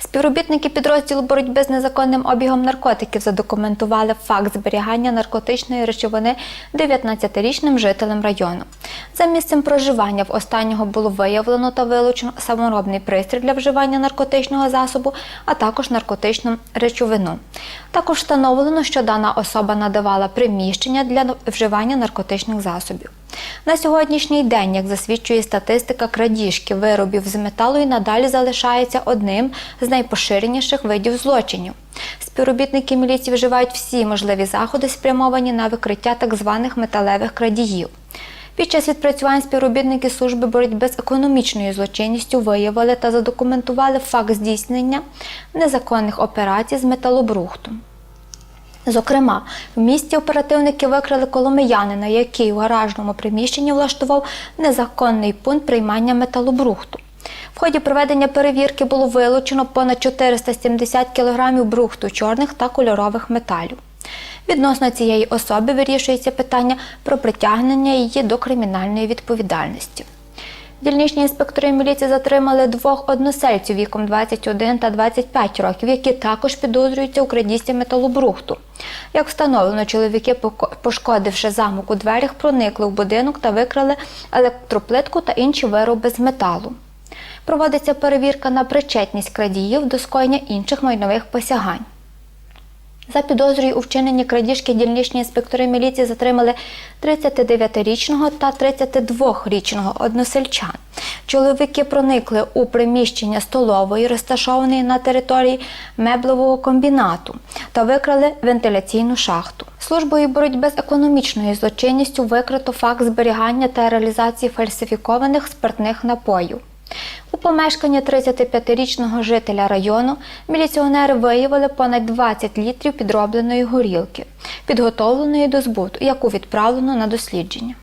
Співробітники підрозділу боротьби з незаконним обігом наркотиків задокументували факт зберігання наркотичної речовини 19-річним жителем району. За місцем проживання в останнього було виявлено та вилучено саморобний пристрій для вживання наркотичного засобу, а також наркотичну речовину. Також встановлено, що дана особа надавала приміщення для вживання наркотичних засобів. На сьогоднішній день, як засвідчує статистика, крадіжки виробів з металу і надалі залишається одним з найпоширеніших видів злочинів. Співробітники міліції вживають всі можливі заходи, спрямовані на викриття так званих металевих крадіїв. Під час відпрацювань співробітники служби боротьби з економічною злочинністю виявили та задокументували факт здійснення незаконних операцій з металобрухтом. Зокрема, в місті оперативники викрили коломиянина, який у гаражному приміщенні влаштував незаконний пункт приймання металобрухту. В ході проведення перевірки було вилучено понад 470 кг брухту чорних та кольорових металів. Відносно цієї особи вирішується питання про притягнення її до кримінальної відповідальності. Дільничні інспектори міліції затримали двох односельців віком 21 та 25 років, які також підозрюються у крадісті металобрухту. Як встановлено, чоловіки, пошкодивши замок у дверях, проникли в будинок та викрали електроплитку та інші вироби з металу. Проводиться перевірка на причетність крадіїв до скоєння інших майнових посягань. За підозрою у вчиненні крадіжки дільничні інспектори міліції затримали 39-річного та 32-річного односельчан. Чоловіки проникли у приміщення столової, розташованої на території меблевого комбінату, та викрали вентиляційну шахту. Службою боротьби з економічною злочинністю викрито факт зберігання та реалізації фальсифікованих спиртних напоїв. У помешканні 35-річного жителя району міліціонери виявили понад 20 літрів підробленої горілки, підготовленої до збуту, яку відправлено на дослідження.